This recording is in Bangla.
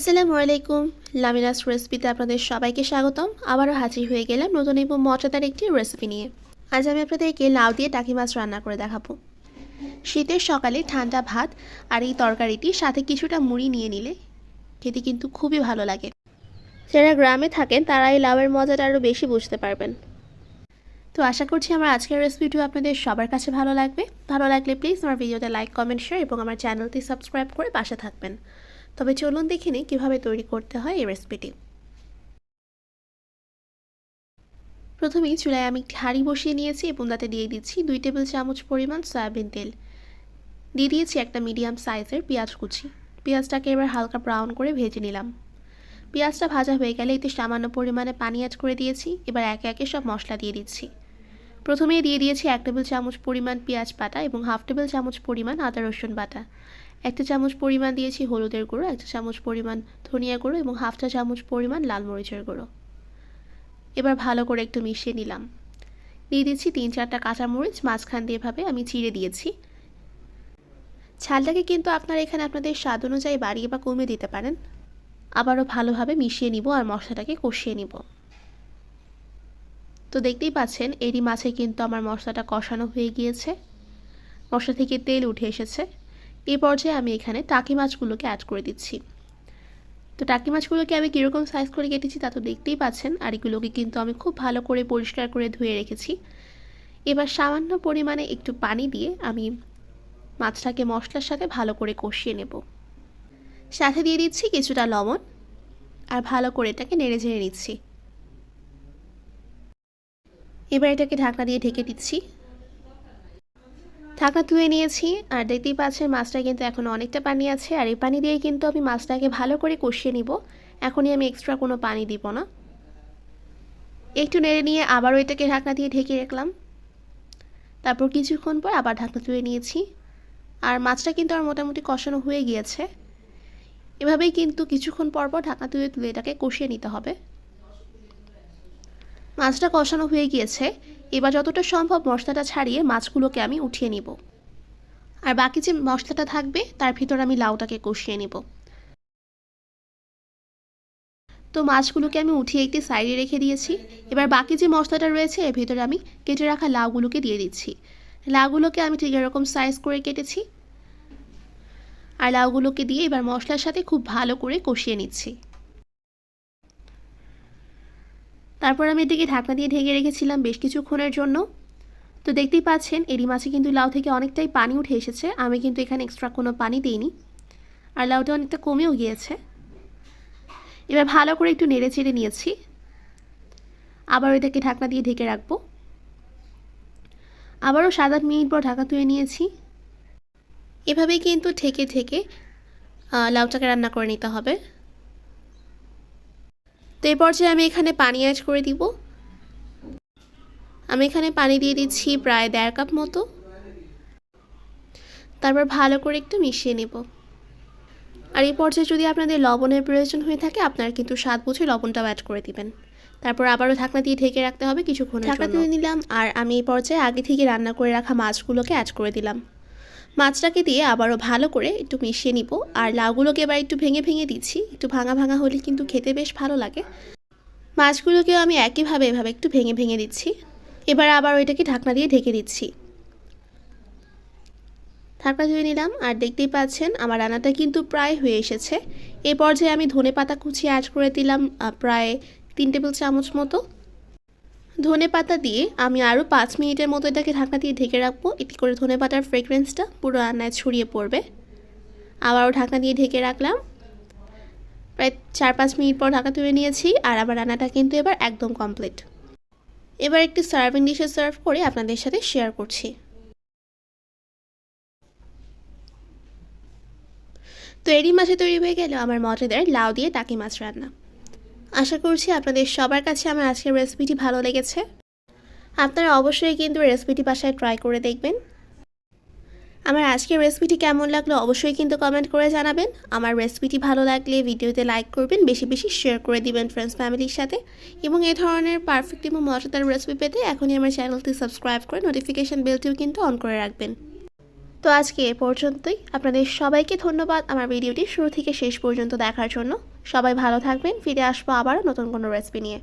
আসসালামু আলাইকুম। লামিনাস রেসিপিতে আপনাদের সবাইকে স্বাগতম। আবারও হাজির হয়ে গেলাম নতুন এবং মজাদার একটি রেসিপি নিয়ে। আজ আমি আপনাদেরকে লাউ দিয়ে টাকি মাছ রান্না করে দেখাবো। শীতের সকালে ঠান্ডা ভাত আর এই তরকারিটি সাথে কিছুটা মুড়ি নিয়ে নিলে খেতে কিন্তু খুবই ভালো লাগে। যারা গ্রামে থাকেন তারা এই লাউয়ের মজাটা আরও বেশি বুঝতে পারবেন। তো আশা করছি আমার আজকের রেসিপিটিও আপনাদের সবার কাছে ভালো লাগবে। ভালো লাগলে প্লিজ আমার ভিডিওতে লাইক কমেন্ট শেয়ার এবং আমার চ্যানেলটি সাবস্ক্রাইব করে পাশে থাকবেন। তবে চলুন দেখে নিই কীভাবে তৈরি করতে হয় এই রেসিপিটি প্রথমেই চুলায় আমি হাঁড়ি বসিয়ে নিয়েছি এবং তাতে দিয়ে দিচ্ছি দুই টেবিল চামচ পরিমাণ সয়াবিন তেল। দিয়ে দিয়েছি একটা মিডিয়াম সাইজের পেঁয়াজ কুচি। পেঁয়াজটাকে এবার হালকা ব্রাউন করে ভেজে নিলাম। পেঁয়াজটা ভাজা হয়ে গেলে এতে সামান্য পরিমাণে পানি অ্যাড করে দিয়েছি। এবার একে একে সব মশলা দিয়ে দিচ্ছি। প্রথমেই দিয়ে দিয়েছি এক টেবিল চামচ পরিমাণ পেঁয়াজ বাটা এবং হাফ টেবিল চামচ পরিমাণ আদা রসুন বাটা। একটা চামচ পরিমাণ দিয়েছি হলুদের গুঁড়ো, একটা চামচ পরিমাণ ধনিয়া গুঁড়ো এবং হাফটা চামচ পরিমাণ লাল মরিচের গুঁড়ো। এবার ভালো করে একটু মিশিয়ে নিলাম। দিয়ে দিচ্ছি তিন চারটা কাঁচামরিচ মাঝখান দিয়ে এভাবে আমি চিড়ে দিয়েছি। ছালটাকে কিন্তু আপনারা এখানে আপনাদের স্বাদ অনুযায়ী বাড়িয়ে বা কমিয়ে দিতে পারেন। আবারও ভালোভাবে মিশিয়ে নিব আর মশলাটাকে কষিয়ে নিব। তো দেখতেই পাচ্ছেন, এরই মাছে কিন্তু আমার মশলাটা কষানো হয়ে গিয়েছে। মশলা থেকে তেল উঠে এসেছে। এই পর্যায়ে আমি এখানে টাকি মাছগুলোকে অ্যাড করে দিচ্ছি। তো টাকি মাছগুলোকে আমি কীরকম সাইজ করে কেটেছি তা তো দেখতেই পাচ্ছেন, আর এগুলোকে কিন্তু আমি খুব ভালো করে পরিষ্কার করে ধুয়ে রেখেছি। এবার সামান্য পরিমাণে একটু পানি দিয়ে আমি মাছটাকে মশলার সাথে ভালো করে কষিয়ে নেব। সাথে দিয়ে দিচ্ছি কিছুটা লবণ, আর ভালো করে এটাকে নেড়ে ঝেড়ে নিচ্ছি। এবার এটাকে ঢাকনা দিয়ে ঢেকে দিচ্ছি। ঢাকা ধুয়ে নিয়েছি। আর দেখতেই পাচ্ছেন মাছটা কিন্তু এখন অনেকটা পানি আছে। আর এই পানি দিয়ে কিন্তু আমি মাছটাকে ভালো করে কষিয়ে নিব। এখনই আমি এক্সট্রা কোনো পানি দিব না। একটু নেড়ে নিয়ে আবারও এটাকে ঢাকনা দিয়ে ঢেকে রাখলাম। তারপর কিছুক্ষণ পর আবার ঢাকনা ধুয়ে নিয়েছি। আর মাছটা কিন্তু আর মোটামুটি কষানো হয়ে গিয়েছে। এভাবেই কিন্তু কিছুক্ষণ পর পর ঢাকনা ধুয়ে তুলে এটাকে কষিয়ে নিতে হবে। মাছটা কষানো হয়ে গিয়েছে। এবার যতটা সম্ভব মশলাটা ছাড়িয়ে মাছগুলোকে আমি উঠিয়ে নিব। আর বাকি যে মশলাটা থাকবে, তার ভিতর আমি লাউটাকে কষিয়ে নিব। তো মাছগুলোকে আমি উঠিয়ে একটি সাইডে রেখে দিয়েছি। এবার বাকি যে মশলাটা রয়েছে, এর ভিতরে আমি কেটে রাখা লাউগুলোকে দিয়ে দিচ্ছি। লাউগুলোকে আমি ঠিক এরকম সাইজ করে কেটেছি। আর লাউগুলোকে দিয়ে এবার মশলার সাথে খুব ভালো করে কষিয়ে নিচ্ছি। তারপর আমি এদিকে ঢাকনা দিয়ে ঢেকে রেখেছিলাম বেশ কিছুক্ষণের জন্য। তো দেখতেই পাচ্ছেন এরি মাছে কিন্তু লাউ থেকে অনেকটাই পানি উঠে এসেছে। আমি কিন্তু এখানে এক্সট্রা কোনো পানি দিইনি। আর লাউটা অনেকটা কমেও গিয়েছে। এবার ভালো করে একটু নেড়ে চেড়ে নিয়েছি। আবার এটাকে ঢাকনা দিয়ে ঢেকে রাখব। আবারও সাত আট মিনিট পর ঢাকা তুলে নিয়েছি। এভাবেই কিন্তু ঠেকে ঠেকে লাউটাকে রান্না করে নিতে হবে। তো এই পর্যায়ে আমি এখানে পানি অ্যাড করে দিব। আমি এখানে পানি দিয়ে দিচ্ছি প্রায় দেড় কাপ মতো। তারপর ভালো করে একটু মিশিয়ে নেব। আর এই পর্যায়ে যদি আপনাদের লবণের প্রয়োজন হয়ে থাকে আপনারা কিন্তু স্বাদ বুঝে লবণটাও অ্যাড করে দিবেন। তারপর আবারও ঢাকনা দিয়ে ঢেকে রাখতে হবে কিছুক্ষণ ঢাকনা দিয়ে নিলাম আর আমি এই পর্যায়ে আগে থেকে রান্না করে রাখা মাছগুলোকে অ্যাড করে দিলাম। মাছটাকে দিয়ে আবারও ভালো করে একটু মিশিয়ে নিব। আর লাউগুলোকে এবার একটু ভেঙে ভেঙে দিচ্ছি। একটু ভাঙা ভাঙা হলে কিন্তু খেতে বেশ ভালো লাগে। মাছগুলোকেও আমি একইভাবে এভাবে একটু ভেঙে ভেঙে দিচ্ছি। এবার আবার ওইটাকে ঢাকনা দিয়ে ঢেকে দিচ্ছি। ঢাকনা ধুয়ে নিলাম। আর দেখতেই পাচ্ছেন, আমার রান্নাটা কিন্তু প্রায় হয়ে এসেছে। এই পর্যায়ে আমি ধনে পাতা কুচিয়ে অ্যাড করে দিলাম প্রায় তিন টেবিল চামচ মতো। ধনে পাতা দিয়ে আমি আরও পাঁচ মিনিটের মতো এটাকে ঢাকনা দিয়ে ঢেকে রাখব। এটি করে ধনে পাতার ফ্রেগরেন্সটা পুরো রান্নায় ছড়িয়ে পড়বে। আবারও ঢাকনা দিয়ে ঢেকে রাখলাম। প্রায় চার পাঁচ মিনিট পর ঢাকা তুলে নিয়েছি আর আমার রান্নাটা কিন্তু এবার একদম কমপ্লিট এবার একটি সার্ভিং ডিশে সার্ভ করে আপনাদের সাথে শেয়ার করছি। তো এরই মাসে তৈরি হয়ে গেল আমার মজাদার লাউ দিয়ে টাকি মাছ রান্না। আশা করছি আপনাদের সবার কাছে আমার আজকের রেসিপিটি ভালো লেগেছে। আপনারা অবশ্যই কিন্তু রেসিপিটি বাসায় ট্রাই করে দেখবেন। আমার আজকের রেসিপিটি কেমন লাগল অবশ্যই কিন্তু কমেন্ট করে জানাবেন। আমার রেসিপিটি ভালো লাগলে ভিডিওতে লাইক করবেন, বেশি বেশি শেয়ার করে দিবেন ফ্রেন্ডস ফ্যামিলির সাথে। এবং এই ধরনের পারফেক্ট এবং মজাদার রেসিপি পেতে এখনই আমার চ্যানেলটি সাবস্ক্রাইব করে নোটিফিকেশান বেলটিও কিন্তু অন করে রাখবেন। তো আজকে এ পর্যন্তই। আপনাদের সবাইকে ধন্যবাদ আমার ভিডিওটি শুরু থেকে শেষ পর্যন্ত দেখার জন্য। সবাই ভালো থাকবেন ফিরে আসব আবারও নতুন কোনো রেসিপি নিয়ে।